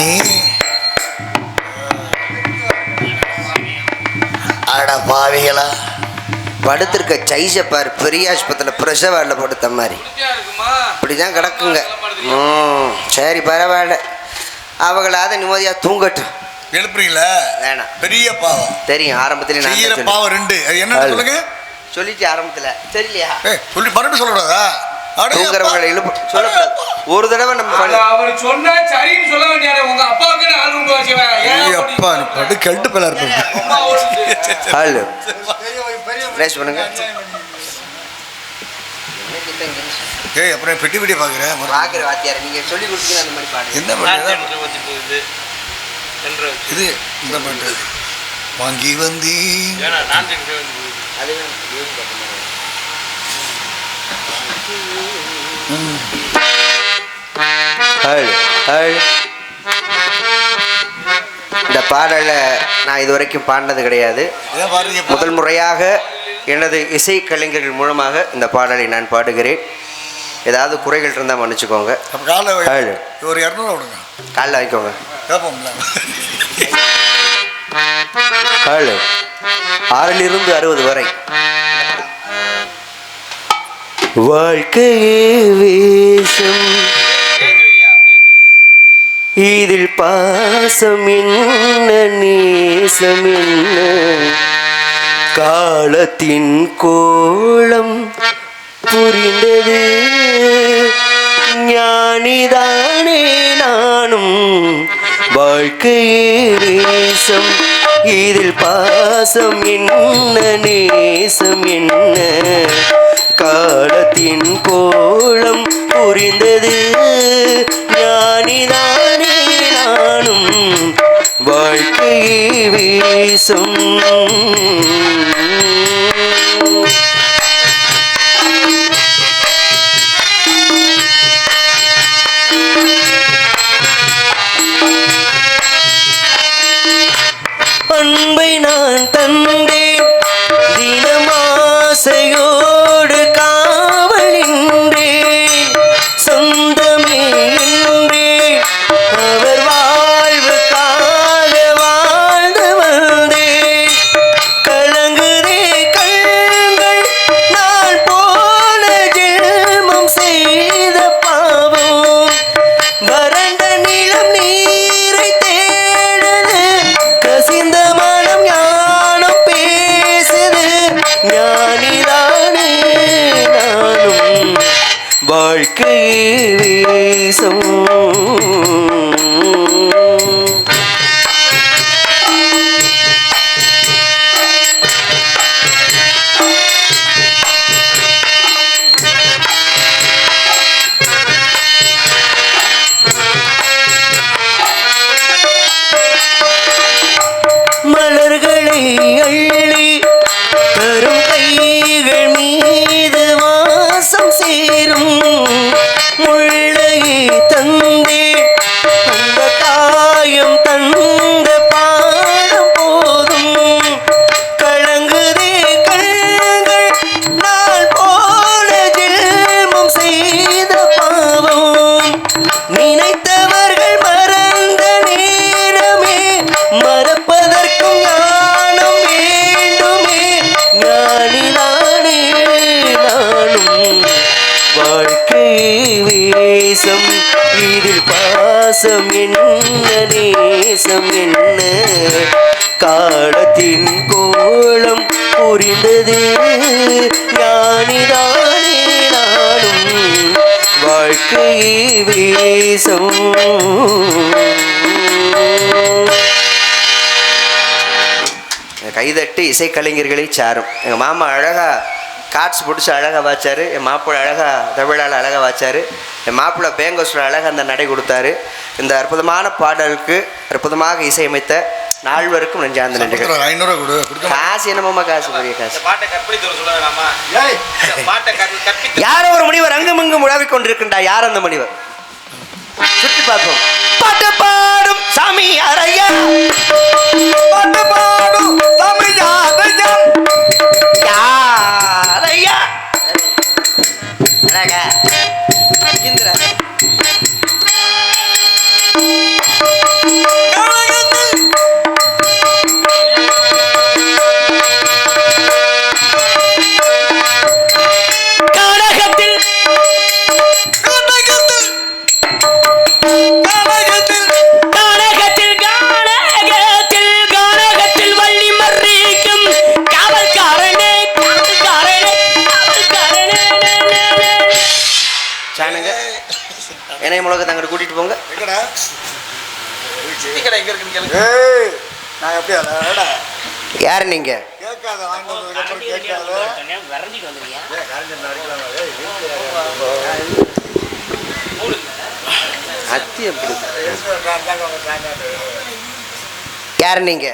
நீ அட பாவிகளா. படுத்திருக்க சைஸை பாரு பெரிய ஆஸ்பத்திரியில் பிரசவ வார்டில் படுத்த மாதிரி. இப்படி தான் கிடக்குங்க. ம் சரி பரவாயில்ல. அவங்களாவது நிம்மதியாக தூங்கட்டும். எழுப்புறீங்களா? வேணாம். பெரிய பாவம். தெரியும் ஆரம்பத்தில் நான். பாவம் ரெண்டு. என்ன. சொல்லுங்க? சொல்லிட்டு ஆரம்பத்தில். ஏய் சொல்லி மறுபடியும் சொல்லக்கூடாதா? தூங்குறவங்களை சொல்லக்கூடாது. ஒரு தடவை நம்ம அது பண்ணி அவர் சொன்னா சரின்னு சொல்ல வேண்டியது உங்க அப்பாவுக்கு ஆள் உண்டு அப்பா நீ படு கெட்டு ஹலோ. ரேஸ் பண்ணுங்க. ஏய் அப்புறம் பெட்டி பெட்டி பாக்குறேன் பார்க்குற வாத்தியார் நீங்கள் சொல்லி கொடுத்தீங்க அந்த மாதிரி பாடுங்க. என்ன பண்ணுறது இது இந்த பாட்டு வாங்கி வந்தி. அது வேணும் பார்க்க மாதிரி ஹலோ ஹலோ இந்த பாடலை நான் இது வரைக்கும் பாடினது கிடையாது. முதல் முறையாக எனது இசை கலைஞர்கள் மூலமாக இந்த பாடலை நான் பாடுகிறேன். ஏதாவது குறைகள் இருந்தால் மன்னிச்சுக்கோங்க. ஒரு இரநூறுவா விடுங்க. காலைல வைக்கோங்க ஆறிலிருந்து அறுபது வரை. வாழ்க்கையே வேஷம். இதில் பாசம் என்ன நேசம் என்ன? காலத்தின் கோலம் புரிந்தது. ஞானிதானே நானும். வாழ்க்கையே நேசம் இதில் பாசம் என்ன நேசம் என்ன? காலத்தின் கோலம் புரிந்தது. ஞானிதானே நானும் வாழ்க்கையே வீசும் தேசம். நேசம் என்ன நேசம் என்ன? காலத்தின் கோலம் புரிந்தது. ஞானிதானே நானும் வாழ்க்கை வீசும் கைதட்டு இசைக்கலைஞர்களை சாரும். எங்கள் மாமா அழகாக காட்ஸ் பிடிச்சி அழகாக வாச்சாரு. என் மாப்பிள்ளை அழகாக தமிழால் அழகாக வாச்சாரு. என் மாப்பிள்ளை பேங்கோஸ்டர் அழகாக அந்த நடை கொடுத்தாரு. இந்த அற்புதமான பாடலுக்கு அற்புதமாக இசையமைத்த நால்வருக்கும் நெஞ்சார்ந்த நன்றிகள். மாட்டேன். காசு என்னமாம்மா காசு பெரிய காசு? யாரோ ஒரு முனிவர் அங்குமிங்கும் உழவிக் கொண்டிருக்கின்றார். யார் அந்த முனிவர்? சுற்றி பார்ப்போம். பாட்டு பாடும் சாமி அறையா. பாட்டு பாடும் சாமி எங்க இருக்குன்னு கேளுங்க. ஏய் நான் எப்படி அடடா யார் நீங்க? கேட்காத ஏய்? ஏய், அத்தி எப்படி. யார் நீங்க?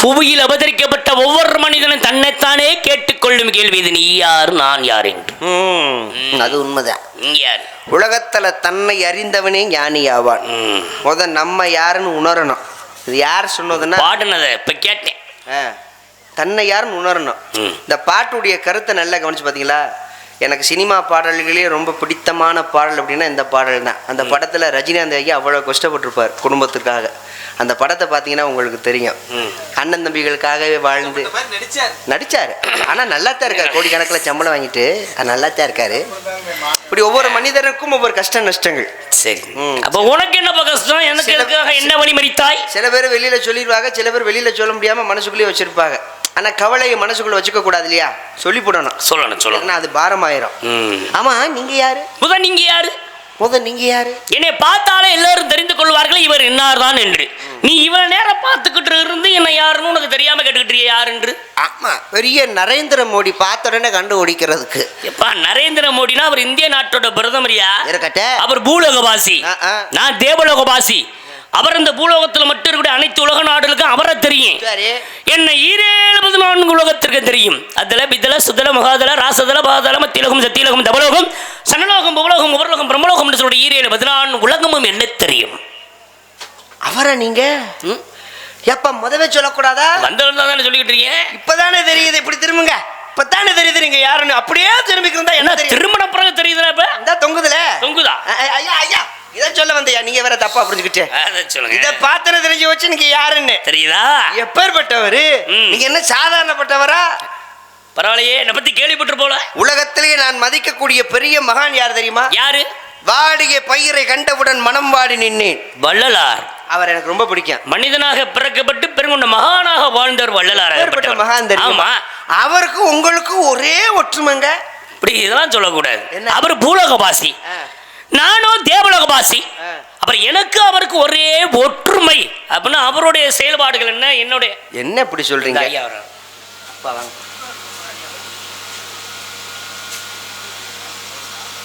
புவியில் அவதரிக்கப்பட்ட ஒவ்வொரு மனிதனும் தன்னைத்தானே கேட்டுக்கொள்ளும் கேள்வி இது நீ யார் நான் யார் என்று. ம், அது உண்மைதான். யார்? உலகத்துல தன்னை அறிந்தவனே ஞானி ஆவான். முத நம்ம யாருன்னு உணரணும். இது யார் சொன்னதுன்னா பாடுனதை இப்ப கேட்டேன். தன்னை யாருன்னு உணரணும். இந்த பாட்டுடைய கருத்தை நல்லா கவனிச்சு பார்த்தீங்களா எனக்கு சினிமா பாடல்களே ரொம்ப பிடித்தமான பாடல் அப்படின்னா இந்த பாடல் தான். அந்த படத்தில் ரஜினிகாந்த் ஐயா அவ்வளோ கஷ்டப்பட்டிருப்பார் குடும்பத்துக்காக அந்த படத்தை பார்த்தீங்கன்னா உங்களுக்கு தெரியும். அண்ணன் தம்பிகளுக்காகவே வாழ்ந்து நடிச்சாரு. ஆனா நல்லா தான் இருக்காரு. கோடிக்கணக்கில் சம்பளம் வாங்கிட்டு நல்லா தான் இருக்காரு. இப்படி ஒவ்வொரு மனிதருக்கும் ஒவ்வொரு கஷ்ட நஷ்டங்கள். சரி. அப்ப உனக்கு என்னப்பா கஷ்டம்? எனக்கு என்ன வழி மறித்தாய்? சில பேர் வெளியில சொல்லிடுவாங்க சில பேர் வெளியில சொல்ல முடியாம மனசுக்குள்ளேயே வச்சிருப்பாங்க. ஆனா கவலையை மனசுக்குள்ள வச்சுக்க கூடாது இல்லையா? சொல்லி போடணும். சொல்லணும் சொல்லணும். அது பாரமாயிரும். ம். ஆமா நீங்க யாரு? முதல் நீங்க யாரு? முத நீங்க யாரு? என்னை பார்த்தாலே எல்லாரும் தெரிந்து கொள்வார்கள் இவர் இன்னார் தான் என்று. நீ இவ்வளவு நேரம் பார்த்துக்கிட்டு இருந்து என்ன யாருன்னு உனக்கு தெரியாம கேட்டுக்கிட்டு யார் என்று ஆமா பெரிய நரேந்திர மோடி பார்த்த உடனே கண்டு ஓடிக்கிறதுக்கு. எப்பா நரேந்திர மோடினா அவர் இந்திய நாட்டோட பிரதமரியா இருக்கட்ட. அவர் பூலோகவாசி. நான் தேவலோகவாசி. அவர் இந்த பூலோகத்துல மட்டும் இருக்கக்கூடிய அனைத்து உலக நாடுகளுக்கும் அவரை தெரியும். என்ன ஈரேழு பதினான்கு உலகத்திற்கு தெரியும். அதுல பித்தல சுத்தல முகாதல ராசதல பாதல மத்தியலோகம் சத்தியலோகம் தபலோகம் சனலோகம் புவலோகம் உபரலோகம் பிரம்மலோகம் என்று சொல்ற ஈரேழு பதினான்கு உலகமும் என்ன தெரியும். அவரை நீங்க? எப்ப முதவே சொல்லக்கூடாதா? வந்தவன் தானே சொல்லிக்கிட்டு இருக்கேன் இப்பதானே தெரியுது இப்படி திரும்புங்க. இப்பதானே தெரியுது நீங்க யாருன்னு அப்படியே திரும்பிக்கு இருந்தா என்ன திருமண பிறகு தெரியுதுல இப்ப? தொங்குதுல. தொங்குதா? ஐயா ஐயா. இதை சொல்ல வந்தையா? நீங்க வேற தப்பா புரிஞ்சுக்கிட்டு. அதை இத சொல்லுங்க. பார்த்தன தெரிஞ்சு வச்சு நீங்க யாருன்னு? தெரியுதா? எப்பேற்பட்டவரு. நீங்க என்ன சாதாரணப்பட்டவரா? பரவாயில்லையே என்னை பத்தி கேள்விப்பட்டு போல. உலகத்திலேயே நான் மதிக்கக்கூடிய பெரிய மகான் யார் தெரியுமா? யாரு? வாடிய பயிரை கண்டவுடன் மனம் வாடி நின்னேன் வள்ளலார். அவர் எனக்கு ரொம்ப பிடிக்கும். மனிதனாக பிறக்கப்பட்டு பெருங்கொண்ட மகானாக வாழ்ந்தவர் வள்ளலார் மகான் தெரியுமா? ஆமா. அவருக்கு உங்களுக்கு ஒரே ஒற்றுமைங்க. இப்படி இதெல்லாம் சொல்லக்கூடாது? அவர் பூலோகவாசி. நானும் தேவலோகவாசி. அப்புறம் எனக்கு அவருக்கு ஒரே ஒற்றுமை. அப்படின்னா அவருடைய செயல்பாடுகள் என்ன? என்னுடைய என்ன இப்படி சொல்றீங்க? ஐயா.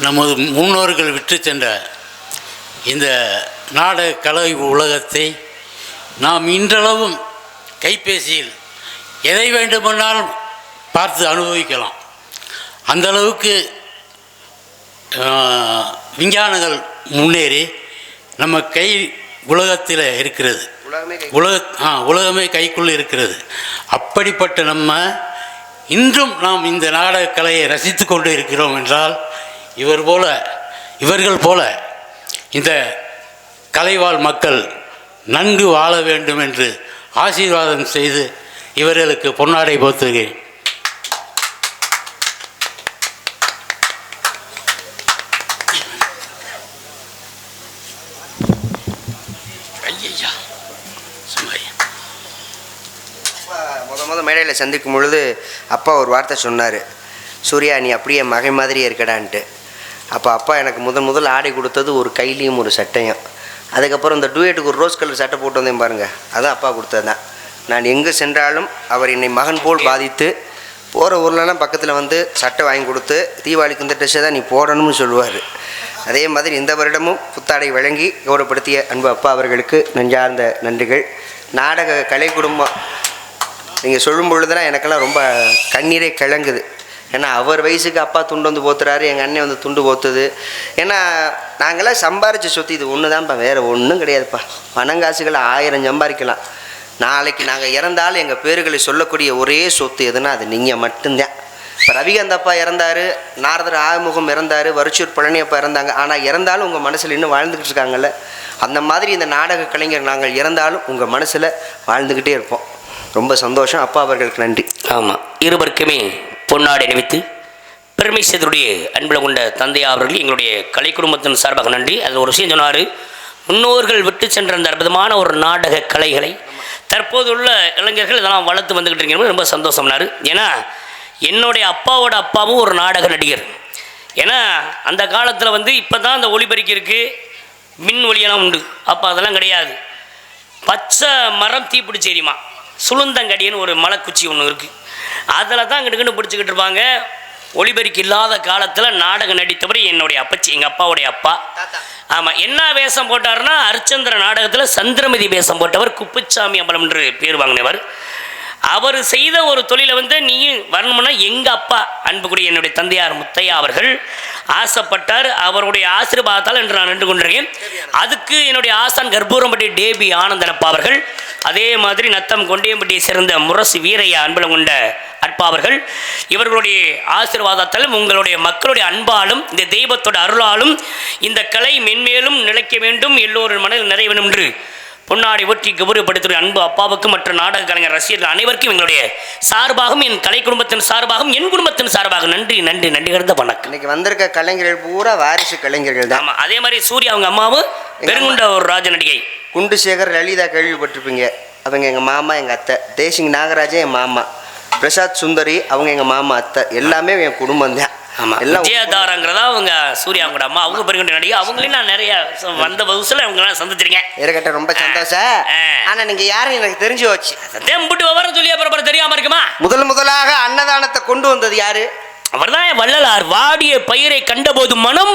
நமது முன்னோர்கள் விட்டு சென்ற இந்த நாடக கலை உலகத்தை நாம் இன்றளவும் கைபேசியில் எதை வேண்டுமென்றாலும் பார்த்து அனுபவிக்கலாம். அந்த அளவுக்கு ஆஹ், விஞ்ஞானங்கள் முன்னேறி நம்ம கை உலகத்தில் இருக்கிறது. உலக ஆ உலகமே கைக்குள் இருக்கிறது. அப்படிப்பட்ட நம்ம இன்றும் நாம் இந்த நாடக கலையை ரசித்து கொண்டு இருக்கிறோம் என்றால் இவர் போல இவர்கள் போல இந்த கலைவாழ் மக்கள் நன்கு வாழ வேண்டும் என்று ஆசீர்வாதம் செய்து இவர்களுக்கு பொன்னாடை போத்துகிறேன் முத மேடையில் சந்திக்கும் பொழுது அப்பா ஒரு வார்த்தை சொன்னார். சூர்யா நீ அப்படியே மகை மாதிரியே இருக்கடான்ட்டு. அப்போ அப்பா எனக்கு முதன் முதல் ஆடை கொடுத்தது ஒரு கைலியும் ஒரு சட்டையும். அதுக்கப்புறம் இந்த டூயட்டுக்கு ஒரு ரோஸ் கலர் சட்டை போட்டு வந்தேன் பாருங்கள் அதான் அப்பா கொடுத்தது தான் நான் எங்கே சென்றாலும் அவர் என்னை மகன் போல் பாதித்து போகிற ஊர்லலாம் பக்கத்தில் வந்து சட்டை வாங்கி கொடுத்து தீபாவளிக்கு இந்த ட்ரெஸ்ஸை தான் நீ போடணும்னு சொல்லுவார். அதே மாதிரி இந்த வருடமும் புத்தாடை வழங்கி கௌரவப்படுத்திய அன்பு அப்பா அவர்களுக்கு நெஞ்சார்ந்த நன்றிகள். நாடக கலை குடும்பம் நீங்கள் சொல்லும் பொழுதுலாம் எனக்கெல்லாம் ரொம்ப கண்ணீரே கிளங்குது. ஏன்னா அவர் வயசுக்கு அப்பா துண்டு வந்து போத்துறாரு எங்கள் அண்ணன் வந்து துண்டு போத்துது. ஏன்னா நாங்களாம் சம்பாரிச்ச சொத்து இது ஒன்று தான்ப்பா வேறு ஒன்றும் கிடையாதுப்பா. பணங்காசுகளை ஆயிரம் சம்பாதிக்கலாம் நாளைக்கு நாங்கள் இறந்தாலும் எங்கள் பேர்களை சொல்லக்கூடிய ஒரே சொத்து எதுனா அது நீங்கள் மட்டும்தான். இப்போ ரவிகாந்த் அப்பா இறந்தாரு நாரதர் ஆறுமுகம் இறந்தாரு வருச்சூர் பழனி அப்பா இறந்தாங்க. ஆனால் இறந்தாலும் உங்கள் மனசில் இன்னும் வாழ்ந்துக்கிட்டு இருக்காங்கல்ல. அந்த மாதிரி இந்த நாடக கலைஞர் நாங்கள் இறந்தாலும் உங்கள் மனசில் வாழ்ந்துக்கிட்டே இருப்போம். ரொம்ப சந்தோஷம். அப்பா அவர்களுக்கு நன்றி. ஆமாம் இருவருக்குமே பொன்னாடை நிமித்து பெருமை செய்தருடைய அன்பில் கொண்ட தந்தையா அவர்கள் எங்களுடைய கலை குடும்பத்தின் சார்பாக நன்றி. அது ஒரு விஷயம் சொன்னார். முன்னோர்கள் விட்டு சென்ற அந்த அற்புதமான ஒரு நாடக கலைகளை தற்போது உள்ள இளைஞர்கள் இதெல்லாம் வளர்த்து வந்துக்கிட்டு இருக்கிறது ரொம்ப சந்தோஷம்னாரு. ஏன்னா என்னுடைய அப்பாவோட அப்பாவும் ஒரு நாடக நடிகர். ஏன்னா அந்த காலத்தில் வந்து இப்போ தான் அந்த ஒளிபெருக்கி இருக்குது மின் ஒளியெல்லாம் உண்டு. அப்போ அதெல்லாம் கிடையாது. பச்சை மரம் தீப்பிடிச்சேரியுமா சுளுந்தங்கடின்னு ஒரு மலைக்குச்சி ஒன்று இருக்குது அதில் தான் கிட்ட பிடிச்சிக்கிட்டு இருப்பாங்க. ஒளிபெருக்கி இல்லாத காலத்தில் நாடகம் நடித்தவர் என்னுடைய அப்பச்சி எங்கள் அப்பாவுடைய அப்பா. ஆமாம் என்ன வேஷம் போட்டாருன்னா அரிச்சந்திர நாடகத்தில் சந்திரமதி வேஷம் போட்டவர் குப்புச்சாமி அம்பலம் என்று பேர் வாங்கினவர். அவர் செய்த ஒரு தொழிலை வந்து நீ வரணும்னா எங்கள் அப்பா அன்புக்குரிய என்னுடைய தந்தையார் முத்தையா அவர்கள் ஆசைப்பட்டார். அவருடைய ஆசீர்வாதத்தால் என்று நான் நின்று கொண்டிருக்கேன். அதுக்கு என்னுடைய ஆசான் கர்ப்பூரம்பட்டி டேபி ஆனந்தனப்பா அவர்கள் அதே மாதிரி நத்தம் கொண்டியம்பட்டியை சேர்ந்த முரசு வீரையா அன்பலம் கொண்ட அற்பாவர்கள் இவர்களுடைய ஆசீர்வாதத்தாலும் உங்களுடைய மக்களுடைய அன்பாலும் இந்த தெய்வத்தோட அருளாலும் இந்த கலை மென்மேலும் நிலைக்க வேண்டும். எல்லோரின் மனதில் நிறைய வேண்டும் என்று பொன்னாடி ஒற்றி கௌரவப்படுத்துகிற அன்பு அப்பாவுக்கும் மற்ற நாடக கலைஞர் ரசிகர்கள் அனைவருக்கும் எங்களுடைய சார்பாகவும் என் கலை குடும்பத்தின் சார்பாகவும் என் குடும்பத்தின் சார்பாக நன்றி நன்றி நன்றி கருந்த வணக்கம். இன்னைக்கு வந்திருக்க கலைஞர்கள் பூரா வாரிசு கலைஞர்கள் தான். ஆமா அதே மாதிரி சூர்யா அவங்க அம்மாவும் பெருங்குண்ட ஒரு ராஜ நடிகை. குண்டுசேகர் லலிதா கேள்விப்பட்டிருப்பீங்க. அவங்க எங்கள் மாமா எங்கள் அத்தை. தேசிங் நாகராஜன் என் மாமா. பிரசாத் சுந்தரி அவங்க எங்கள் மாமா அத்தை. எல்லாமே என் குடும்பம் தான். ஆமா. எல்லாம் விஜயதாரங்கிறதா அவங்க சூர்யா அவங்களோட அம்மா. அவங்க பெருங்குண்ட நடிகை. அவங்களையும் நான் நிறைய வந்த வகுசில் அவங்களாம் சந்திச்சிருக்கேன். இருக்கட்டும் ரொம்ப சந்தோஷம். ஆனா நீங்க யாரும் எனக்கு தெரிஞ்சு வச்சு தேம்பிட்டு விவரம் சொல்லி அப்புறம் அப்புறம் தெரியாம இருக்குமா? முதல் முதலாக அன்னதானத்தை கொண்டு வந்தது யாரு? அவர்தான் வள்ளலார். வாடிய பயிரை கண்டபோது மனம்